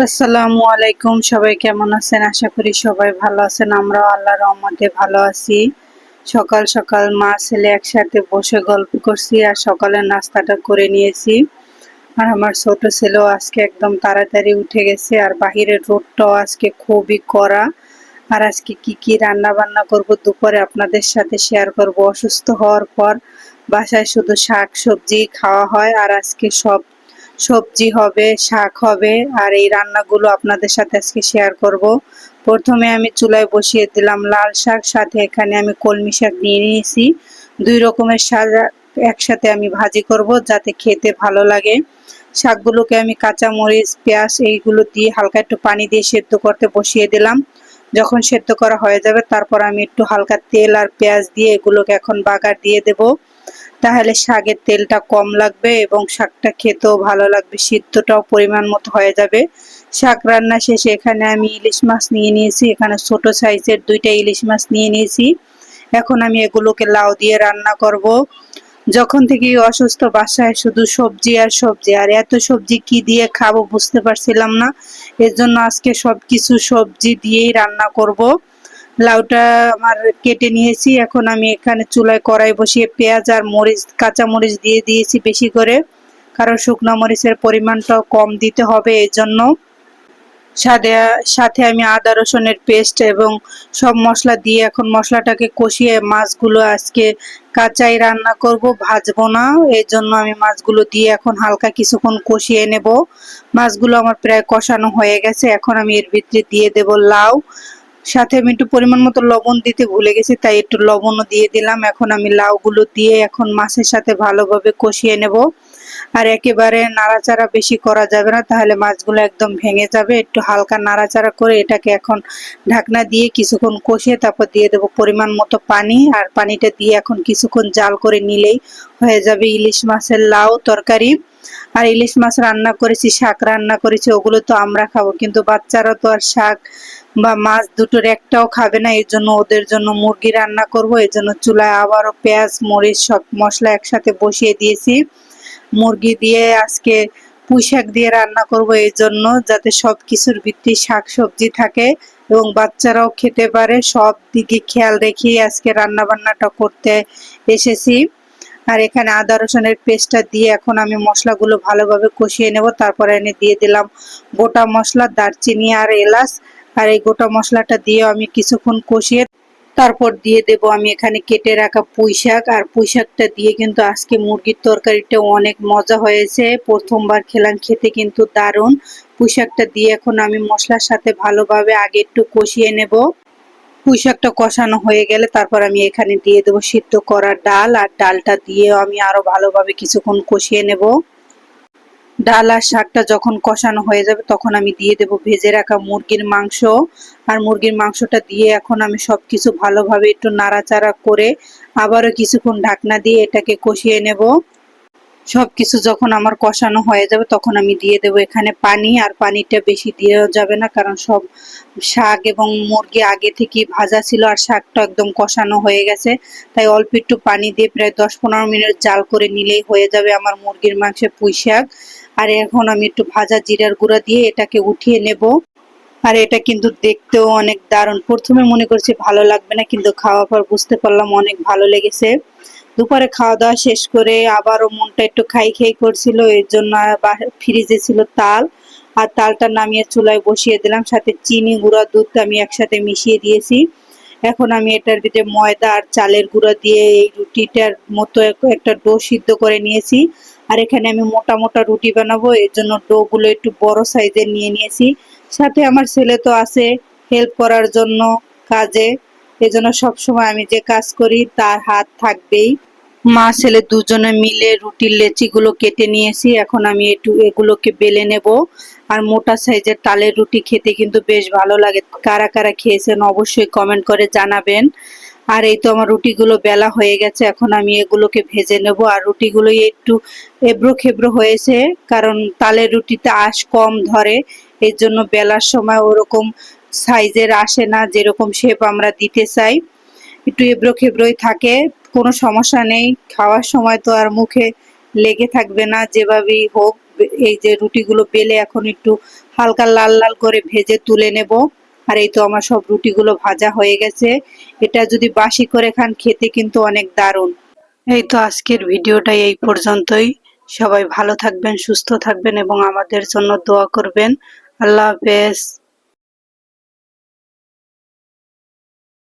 আসসালামু আলাইকুম, সবাই কেমন আছেন? আশা করি সবাই ভালো আছেন। আমরাও আল্লাহ রহমতে ভালো আছি। সকাল সকাল মা ছেলে একসাথে বসে গল্প করছি আর সকালের নাস্তাটা করে নিয়েছি। আর আমার ছোট ছেলেও আজকে একদম তাড়াতাড়ি উঠে গেছে আর বাহিরের রোডটাও আজকে খুবই কড়া। আর আজকে কি কি রান্না বান্না করব দুপুরে আপনাদের সাথে শেয়ার করব। অসুস্থ হওয়ার পর বাসায় শুধু শাক সবজি খাওয়া হয় আর আজকে সব সবজি হবে, শাক হবে, আর এই রান্নাগুলো আপনাদের সাথে আজকে শেয়ার করব। প্রথমে আমি চুলায় বসিয়ে দিলাম লাল শাক, সাথে এখানে আমি কলমি শাক নিয়ে নিয়েছি। দুই রকমের শাক একসাথে আমি ভাজি করব যাতে খেতে ভালো লাগে। শাকগুলোকে আমি কাঁচা মরিচ, পেঁয়াজ এইগুলো দিয়ে হালকা একটু পানি দিয়ে সেদ্ধ করতে বসিয়ে দিলাম। যখন সেদ্ধ করা হয়ে যাবে, তারপর আমি একটু হালকা তেল আর পেঁয়াজ দিয়ে এগুলোকে এখন বাগার দিয়ে দেবো। তাহলে শাকের তেলটা কম লাগবে এবং শাকটা খেতেও ভালো লাগবে, সিদ্ধটাও পরিমাণ মতো হয়ে যাবে। শাক রান্না শেষে এখানে আমি ইলিশ মাছ নিয়ে নিয়েছি, এখানে ছোট সাইজের দুইটা ইলিশ মাছ নিয়ে নিয়েছি। এখন আমি এগুলোকে লাউ দিয়ে রান্না করব। যখন থেকে অসুস্থ বাসায় শুধু সবজি আর সবজি, আর এত সবজি কি দিয়ে খাব বুঝতে পারছিলাম না। এর জন্য আজকে সব কিছু সবজি দিয়েই রান্না করব। লাউটা আমার কেটে নিয়েছি। এখন আমি এখানে চুলায় কড়াই বসিয়ে পেঁয়াজ আর মরিচ, কাঁচা মরিচ দিয়ে দিয়েছি বেশি করে। কারণ শুকনো মরিচের পরিমাণটাও কম দিতে হবে এই জন্য সাথে সাথে আমি আদা রসুনের পেস্ট এবং সব মশলা দিয়ে এখন মশলাটাকে কষিয়ে মাছগুলো আজকে কাঁচাই রান্না করব, ভাজবো না। এই জন্য আমি মাছগুলো দিয়ে এখন হালকা কিছুক্ষণ কষিয়ে নেব। মাছগুলো আমার প্রায় কষানো হয়ে গেছে। এখন আমি এর ভিতরে দিয়ে দেব লাউ। সাথে আমি একটু পরিমাণ মতো লবণ দিতে ভুলে গেছি, তাই একটু লবণও দিয়ে দিলাম। এখন আমি লাউগুলো দিয়ে এখন মাছের সাথে ভালোভাবে কষিয়ে নেব। আর একেবারে নাড়াচাড়া বেশি করা যাবে না, তাহলে মাছগুলো একদম ভেঙে যাবে। একটু হালকা নাড়াচাড়া করে এটাকে এখন ঢাকনা দিয়ে কিছুক্ষণ কষিয়ে তারপর দিয়ে দেবো পরিমাণ মতো পানি। আর পানিটা দিয়ে এখন কিছুক্ষণ জাল করে নিলেই হয়ে যাবে ইলিশ মাছের লাউ তরকারি। আর ইলিশ মাছ রান্না করেছি, শাক রান্না করেছি, ওগুলো তো আমরা খাব, কিন্তু বাচ্চারা তো আর শাক বা মাছ দুটোর একটাও খাবে না এই জন্য ওদের জন্য মুরগি রান্না করব এই জন্য চুলায় আবারও পেঁয়াজ, মরিচ সব মশলা একসাথে বসিয়ে দিয়েছি। মুরগি দিয়ে আজকে পুঁই শাক দিয়ে রান্না করব এই জন্য যাতে সব কিছুর ভিত্তি শাক সবজি থাকে এবং বাচ্চারাও খেতে পারে। সব দিকে খেয়াল রেখেই আজকে রান্না বান্নাটা করতে এসেছি। আর এখানে আদা রসুনের পেস্টটা দিয়ে এখন আমি মশলাগুলো ভালোভাবে কষিয়ে নেব, তারপরে এনে দিয়ে দিলাম গোটা মশলা, দারচিনি আর এলাচ। আর এই গোটা মশলাটা দিয়ে আমি কিছুক্ষণ কষিয়ে তারপর দিয়ে দেব। আমি এখানে কেটে রাখা পুঁই শাক। আর পুঁই শাকটা দিয়ে কিন্তু আজকে মুরগির তরকারিটা অনেক মজা হয়েছে। প্রথমবার খেলাম, খেতে কিন্তু দারুণ। পুঁই শাকটা দিয়ে এখন আমি মশলার সাথে ভালোভাবে আগে একটু কষিয়ে নেব। পুঁই শাকটা কষানো হয়ে গেলে তারপর আমি এখানে দিয়ে দেবো সিদ্ধ করা ডাল। আর ডালটা দিয়েও আমি আরও ভালোভাবে কিছুক্ষণ কষিয়ে নেব। ডাল আর শাকটা যখন কষানো হয়ে যাবে, তখন আমি দিয়ে দেব ভেজে রাখা মুরগির মাংস। আর মুরগির মাংসটা দিয়ে এখন আমি সব কিছু ভালোভাবে একটু নাড়াচাড়া করে আবারও কিছুক্ষণ ঢাকনা দিয়ে এটাকে কষিয়ে নেব। সব কিছু যখন আমার কষানো হয়ে যাবে, তখন আমি দিয়ে দেব এখানে পানি, আর পানিটা বেশি দিয়েও যাবে না, কারণ সব শাক এবং মুরগি আগে থেকে ভাজা ছিল, আর শাকটা একদম কষানো হয়ে গেছে। তাই অল্প একটু পানি দিয়ে প্রায় দশ পনেরো মিনিট জাল করে নিলেই হয়ে যাবে আমার মুরগির মাংসের পুঁই শাক। আর এখন আমি একটু ভাজা জিরার গুঁড়া দিয়ে এটাকে উঠিয়ে নেব। আর এটা কিন্তু দেখতেও অনেক দারুণ। প্রথমে মনে করছি ভালো লাগবে না, কিন্তু খাওয়ার পর বুঝতে পারলাম অনেক ভালো লেগেছে। দুপুরে খাওয়া দাওয়া শেষ করে আবারও মনটা একটু খাই খাই করছিল, এর জন্য ফ্রিজে ছিল তাল। আর তালটা নামিয়ে চুলায় বসিয়ে দিলাম, সাথে চিনি গুঁড়া দুধ আমি একসাথে মিশিয়ে দিয়েছি। এখন আমি এটার ভিতরে ময়দা আর চালের গুঁড়া দিয়ে এই রুটিটার মতো একটা ডো সিদ্ধ করে নিয়েছি। আর এখানে আমি মোটা মোটা রুটি বানাবো, এর জন্য ডোগুলো একটু বড় সাইজের নিয়ে নিয়েছি। সাথে আমার ছেলে তো আছে, হেল্প করার জন্য কাজে। এজন্য সবসময় আমি যে কাজ করি, তার হাত থাকবেই। মা, ছেলে দুজনে মিলে রুটির লেচিগুলো কেটে নিয়েছি। এখন আমি একটু এগুলোকে বেলে নেব। আর মোটা সাইজের তালের রুটি খেতে কিন্তু বেশ ভালো লাগে। কারা কারা খেয়েছেন অবশ্যই কমেন্ট করে জানাবেন। আর এই তো আমার রুটিগুলো বেলা হয়ে গেছে। এখন আমি এগুলোকে ভেজে নেব। আর রুটিগুলো একটু এবড়ো খেবড়ো হয়েছে। কারণ তালের রুটিতে আঁশ কম ধরে। এর জন্য বেলার সময় ওরকম সাইজের আসে না। যেরকম শেপ আমরা দিতে চাই। একটু এবড়ো খেবড়োই থাকে। কোনো সমস্যা নেই, খাওয়ার সময় তো আর মুখে লেগে থাকবে না, যেভাবেই হোক, এই যে রুটিগুলো বেলে এখন একটু হালকা লাল লাল করে ভেজে তুলে নেব। আর এই তো আমার সব রুটিগুলো ভাজা হয়ে গেছে। এটা যদি বাসি করে খান, খেতে কিন্তু অনেক দারুণ। এই তো আজকের ভিডিওটা এই পর্যন্তই। সবাই ভালো থাকবেন, সুস্থ থাকবেন এবং আমাদের জন্য দোয়া করবেন। আল্লাহ হাফেজ।